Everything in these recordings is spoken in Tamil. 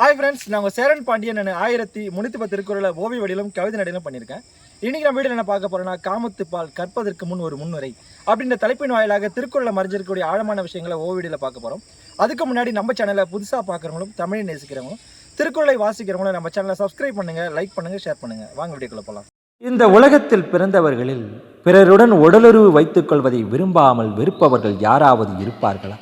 ஹாய் ஃப்ரெண்ட்ஸ் நான் உங்கள் சேரன் பாண்டியன். நான் ஆயிரத்தி முந்நூற்றி பத்து திருக்குறளை ஓவிய வடிவிலும் கவிதை நடையிலும் பண்ணியிருக்கேன். இன்றைக்கி நம்ம வீடியோ என்ன பார்க்க போகிறோம்னா காமத்து பால் கற்பதற்கு முன் ஒரு முன்னுரை அப்படின்ற தலைப்பின் வாயிலாக திருக்குறளை மறைஞ்சிருக்கக்கூடிய ஆழமான விஷயங்களை ஓவியில் பார்க்க போகிறோம் அதுக்கு முன்னாடி நம்ம சேனலை புதுசாக பார்க்குறவங்களும் தமிழை நேசிக்கிறவங்களும் திருக்குறளை வாசிக்கிறவங்களும் நம்ம சேனலை சப்ஸ்கிரைப் பண்ணுங்கள் லைக் பண்ணுங்கள் ஷேர் பண்ணுங்கள் வாங்க வீடியோக்குள்ளே போகலாம் இந்த உலகத்தில் பிறந்தவர்களில் பிறருடன் உடலுறவு வைத்துக்கொள்வதை விரும்பாமல் வெறுப்பவர்கள் யாராவது இருப்பார்களா?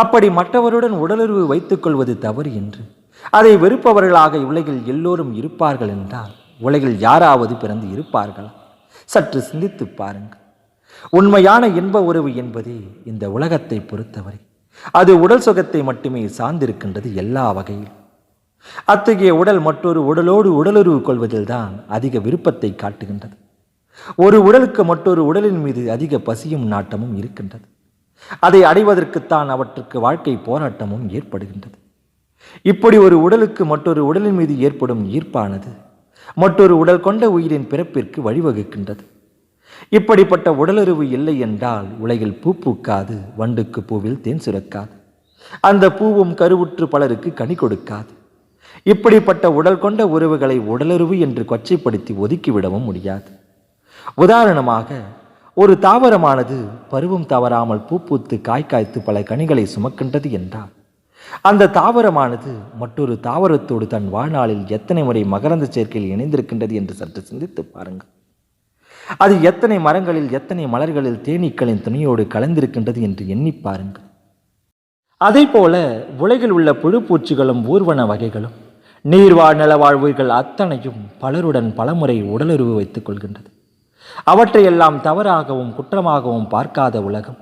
அப்படி மற்றவருடன் உடலுறவு வைத்துக்கொள்வது தவறு என்று அதை வெறுப்பவர்களாக உலகில் எல்லோரும் இருப்பார்கள் என்றால் உலகில் யாராவது பிறந்து இருப்பார்களா? சற்று சிந்தித்துப் பாருங்கள். உண்மையான இன்ப உறவு என்பதே இந்த உலகத்தை பொறுத்தவரை. அது உடல் சுகத்தை மட்டுமே சார்ந்திருக்கின்றது எல்லா வகையிலும். அத்தகைய உடல் மற்றொரு உடலோடு உடலுறவு கொள்வதில்தான் அதிக விருப்பத்தை காட்டுகின்றது. ஒரு உடலுக்கு மற்றொரு உடலின் மீது அதிக பசியும் நாட்டமும் இருக்கின்றது. அதை அடைவதற்குத்தான் அவற்றுக்கு வாழ்க்கை போராட்டமும் ஏற்படுகின்றது. இப்படி ஒரு உடலுக்கு மற்றொரு உடலின் மீது ஏற்படும் ஈர்ப்பானது மற்றொரு உடல் கொண்ட உயிரின் பிறப்பிற்கு வழிவகுக்கின்றது. இப்படிப்பட்ட உடலுறவு இல்லை என்றால் உலகில் பூ பூக்காது வண்டுக்கு பூவில் தேன் சுரக்காது. அந்த பூவும் கருவுற்று பலருக்கு கனி கொடுக்காது. இப்படிப்பட்ட உடல் கொண்ட உறவுகளை உடலுறவு என்று கொச்சைப்படுத்தி ஒதுக்கிவிடவும் முடியாது. உதாரணமாக ஒரு தாவரமானது பருவம் தவறாமல் பூ பூத்து காய்காய்த்து பல கனிகளை சுமக்கின்றது என்றால் அந்த தாவரமானது மற்றொரு தாவரத்தோடு தன் வாழ்நாளில் எத்தனை முறை மகரந்த சேர்க்கையில் இணைந்திருக்கின்றது என்று சற்று சிந்தித்து பாருங்கள். அது எத்தனை மரங்களில் எத்தனை மலர்களில் தேனீக்களின் துணையோடு கலந்திருக்கின்றது என்று எண்ணி பாருங்கள். அதே போல உலகில் உள்ள புழுப்பூச்சிகளும் ஊர்வன வகைகளும் நீர்வாழ் நிலவாழ்வுகள் அத்தனையும் பலருடன் பலமுறை உடலுறவு வைத்துக் கொள்கின்றது. அவற்றையெல்லாம் தவறாகவும் குற்றமாகவும் பார்க்காத உலகம்.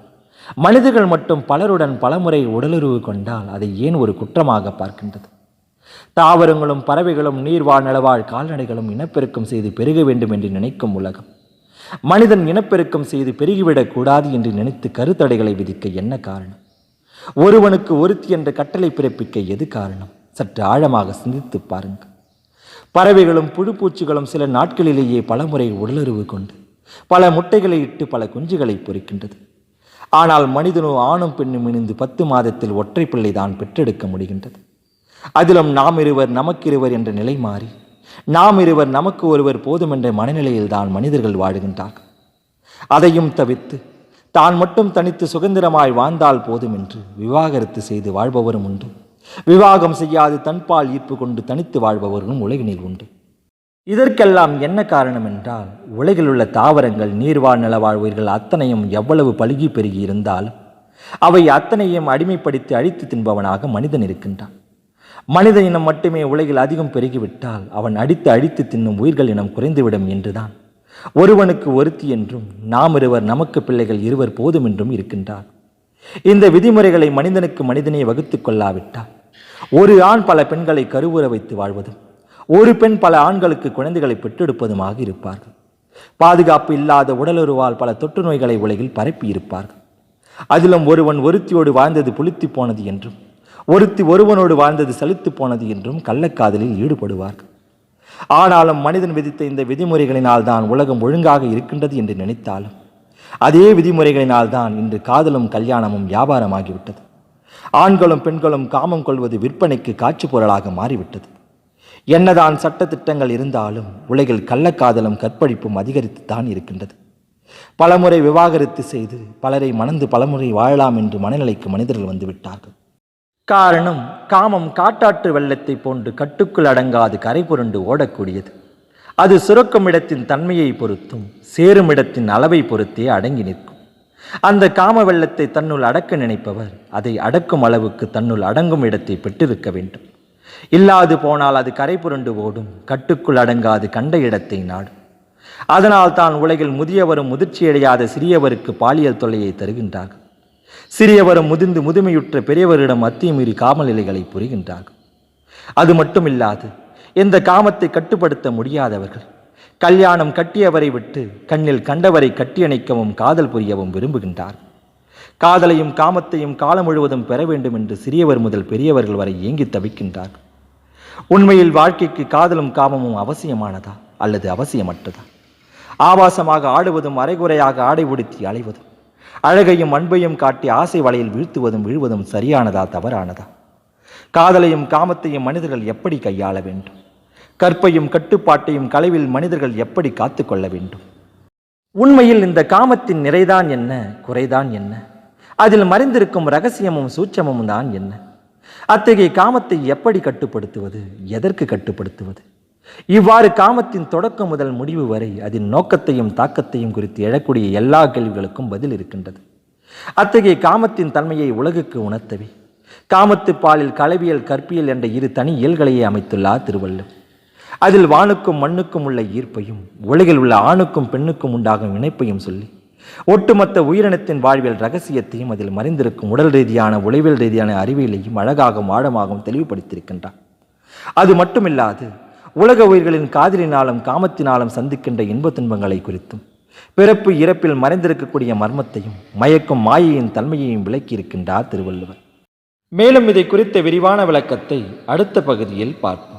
மனிதர்கள் மட்டும் பலருடன் பலமுறை உடலுறவு கொண்டால் அதை ஏன் ஒரு குற்றமாக பார்க்கின்றது? தாவரங்களும் பறவைகளும் நீர்வாழ் நிலவாழ் கால்நடைகளும் இனப்பெருக்கம் செய்து பெருக வேண்டும் என்று நினைக்கும் உலகம். மனிதன் இனப்பெருக்கம் செய்து பெருகிவிடக் கூடாது என்று நினைத்து கருத்தடைகளை விதிக்க என்ன காரணம்? ஒருவனுக்கு ஒருத்தி என்ற கட்டளை பிறப்பிக்க எது காரணம்? சற்று ஆழமாக சிந்தித்து பாருங்கள். பறவைகளும் புழுப்பூச்சிகளும் சில நாட்களிலேயே பலமுறை உடலுறவு கொண்டு பல முட்டைகளை இட்டு பல குஞ்சுகளை பொறிக்கின்றது. ஆனால் மனிதனோ ஆணும் பெண்ணும் இணைந்து பத்து மாதத்தில் ஒற்றை பிள்ளை தான் பெற்றெடுக்க முடிகின்றது. அதிலும் நாம் இருவர் நமக்கிருவர் என்ற நிலை மாறி நாம் இருவர் நமக்கு ஒருவர் போதும் என்ற மனநிலையில் தான் மனிதர்கள் வாழுகின்றார்கள். அதையும் தவிர்த்து தான் மட்டும் தனித்து சுதந்திரமாய் வாழ்ந்தால் போதும் என்று விவாகரத்து செய்து வாழ்பவரும் உண்டு. விவாகம் செய்யாது தன்பால் ஈர்ப்பு கொண்டு தனித்து வாழ்பவர்களும் உலகினில் உண்டு. இதற்கெல்லாம் என்ன காரணம் என்றால் உலகில் உள்ள தாவரங்கள் நீர்வாழ் நிலவாழ் உயிர்கள் அத்தனையும் எவ்வளவு பழுகி பெருகி இருந்தால் அவை அத்தனையும் அடிமைப்படுத்தி அழித்து தின்பவனாக மனிதன் இருக்கின்றான். மனித இனம் மட்டுமே உலகில் அதிகம் பெருகிவிட்டால் அவன் அடித்து அழித்து தின்னும் உயிர்கள் இனம் குறைந்துவிடும் என்றுதான். ஒருவனுக்கு ஒருத்தி என்றும் நாம் இருவர் நமக்கு பிள்ளைகள் இருவர் போதும் என்றும் இருக்கின்றார். இந்த விதிமுறைகளை மனிதனுக்கு மனிதனே வகுத்துக் கொள்ளாவிட்டால் ஒரு ஆண் பல பெண்களை கருவுற வைத்து வாழ்வதும் ஒரு பெண் பல ஆண்களுக்கு குழந்தைகளை பெற்றெடுப்பதுமாக இருப்பார்கள். பாதுகாப்பு இல்லாத உடலுறவால் பல தொற்று நோய்களை உலகில் பரப்பி இருப்பார்கள் அதிலும் ஒருவன் ஒருத்தியோடு வாழ்ந்தது புளித்து போனது என்றும் ஒருத்தி ஒருவனோடு வாழ்ந்தது சலித்து போனது என்றும் கள்ளக்காதலில் ஈடுபடுவார்கள். ஆனாலும் மனிதன் விதித்த இந்த விதிமுறைகளினால் தான் உலகம் ஒழுங்காக இருக்கின்றது என்று நினைத்தாலும் அதே விதிமுறைகளினால் தான் இன்று காதலும் கல்யாணமும் வியாபாரமாகிவிட்டது. ஆண்களும் பெண்களும் காமம் கொள்வது விற்பனைக்கு காட்சி பொருளாக மாறிவிட்டது. என்னதான் சட்டத்திட்டங்கள் இருந்தாலும் உலகில் கள்ளக்காதலும் கற்பழிப்பும் அதிகரித்து தான் இருக்கின்றது. பலமுறை விவாகரத்து செய்து பலரை மணந்து பலமுறை வாழலாம் என்று மனநிலைக்கு மனிதர்கள் வந்துவிட்டார்கள். காரணம் காமம் காட்டாற்று வெள்ளத்தை போன்று கட்டுக்குள் அடங்காது கரை புரண்டு ஓடக்கூடியது. அது சுரக்கும் இடத்தின் தன்மையை பொறுத்தும் சேரும் இடத்தின் அளவை பொறுத்தே அடங்கி நிற்கும். அந்த காம வெள்ளத்தை தன்னுள் அடக்க நினைப்பவர் அதை அடக்கும் அளவுக்கு தன்னுள் அடங்கும் இடத்தை பெற்றிருக்க வேண்டும். இல்லாது போனால் அது கரை புரண்டு ஓடும் கட்டுக்குள் அடங்காது கண்ட இடத்தை நாடும். அதனால் தான் உலகில் முதியவரும் முதிர்ச்சியடையாத சிறியவருக்கு பாலியல் தொல்லையை தருகின்றார்கள். சிறியவரும் முதிர்ந்து முதுமையுற்ற பெரியவரிடம் அத்தியமீறி காமநிலைகளை புரிகின்றார்கள். அது மட்டுமில்லாது இந்த காமத்தை கட்டுப்படுத்த முடியாதவர்கள் கல்யாணம் கட்டியவரை விட்டு கண்ணில் கண்டவரை கட்டியணைக்கவும் காதல் புரியவும் விரும்புகின்றார் காதலையும் காமத்தையும் காலம் முழுவதும் பெற வேண்டும் என்று சிறியவர் முதல் பெரியவர்கள் வரை ஏங்கி தவிக்கின்றார்கள். உண்மையில் வாழ்க்கைக்கு காதலும் காமமும் அவசியமானதா அல்லது அவசியமற்றதா? ஆபாசமாக ஆடுவதும் அரைகுறையாக ஆடை உடுத்தி அலைவதும் அழகையும் அன்பையும் காட்டி ஆசை வலையில் வீழ்த்துவதும் விழுவதும் சரியானதா தவறானதா? காதலையும் காமத்தையும் மனிதர்கள் எப்படி கையாள வேண்டும்? கற்பையும் கட்டுப்பாட்டையும் கலைவில் மனிதர்கள் எப்படி காத்துக்கொள்ள வேண்டும்? உண்மையில் இந்த காமத்தின் நிறைதான் என்ன குறைதான் என்ன? அதில் மறைந்திருக்கும் ரகசியமும் சூட்சமும் தான் என்ன? அத்தகைய காமத்தை எப்படி கட்டுப்படுத்துவது? எதற்கு கட்டுப்படுத்துவது? இவ்வாறு காமத்தின் தொடக்கம் முதல் முடிவு வரை அதன் நோக்கத்தையும் தாக்கத்தையும் குறித்து எழக்கூடிய எல்லா கேள்விகளுக்கும் பதில் இருக்கின்றது. அத்தகைய காமத்தின் தன்மையை உலகுக்கு உணர்த்தவே காமத்து பாலில் களவியல் கற்பியல் என்ற இரு தனி இயல்களையே அமைத்துள்ளார் திருவள்ளுவர். அதில் வானுக்கும் மண்ணுக்கும் உள்ள ஈர்ப்பையும் உலகில் உள்ள ஆணுக்கும் பெண்ணுக்கும் உண்டாகும் இணைப்பையும் சொல்லி ஒட்டுமொத்த உயிரினத்தின் வாழ்வியல் ரகசியத்தையும் அதில் மறைந்திருக்கும் உடல் ரீதியான உளவியல் ரீதியான அறிவியலையும் அழகாகவும் ஆழமாகவும் தெளிவுபடுத்தியிருக்கின்றார். அது மட்டுமில்லாது உலக உயிர்களின் காதலினாலும் காமத்தினாலும் சந்திக்கின்ற இன்ப துன்பங்களை குறித்தும் பிறப்பு இறப்பில் மறைந்திருக்கக்கூடிய மர்மத்தையும் மயக்கும் மாயையின் தன்மையையும் விளக்கியிருக்கின்றார் திருவள்ளுவர். மேலும் இதை குறித்த விரிவான விளக்கத்தை அடுத்த பகுதியில் பார்ப்போம்.